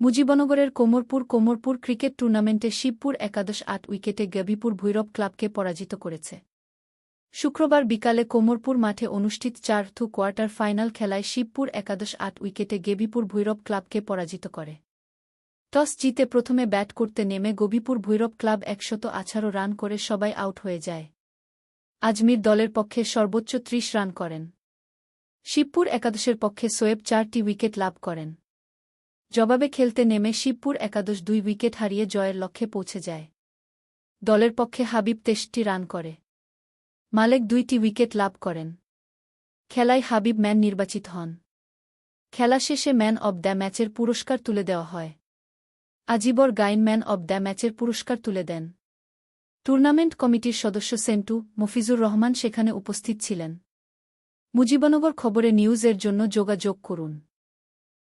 মুজিবনগরের Komarpur Komarpur cricket টুর্নামেন্টে শিবপুর একাদশ আট উইকেটে গবিপুর ভৈরব ক্লাবকে পরাজিত করেছে। শুক্রবার বিকালে কোমরপুর মাঠে অনুষ্ঠিত চার থু কোয়ার্টার ফাইনাল খেলায় শিবপুর একাদশ আট উইকেটে গেবিপুর ভৈরব ক্লাবকে পরাজিত করে। টস জিতে প্রথমে ব্যাট করতে নেমে গবিপুর ভৈরব ক্লাব একশত আঠারো রান করে সবাই আউট হয়ে যায়। আজমির দলের পক্ষে সর্বোচ্চ ত্রিশ রান করেন। শিবপুর একাদশের পক্ষে সোয়েব চারটি উইকেট লাভ করেন। জবাবে খেলতে নেমে শিবপুর একাদশ দুই উইকেট হারিয়ে জয়ের লক্ষ্যে পৌঁছে যায়। দলের পক্ষে হাবিব তেষ্টি রান করে। মালেক দুইটি উইকেট লাভ করেন। খেলায় হাবিব ম্যান নির্বাচিত হন। খেলা শেষে ম্যান অব দ্য ম্যাচের পুরস্কার তুলে দেওয়া হয়। Ajibar Gain man of the ম্যাচের পুরস্কার তুলে দেন। টুর্নামেন্ট কমিটির সদস্য সেন্টু মফিজুর রহমান সেখানে উপস্থিত ছিলেন। মুজিবনগর খবরে নিউজের জন্য যোগাযোগ করুন।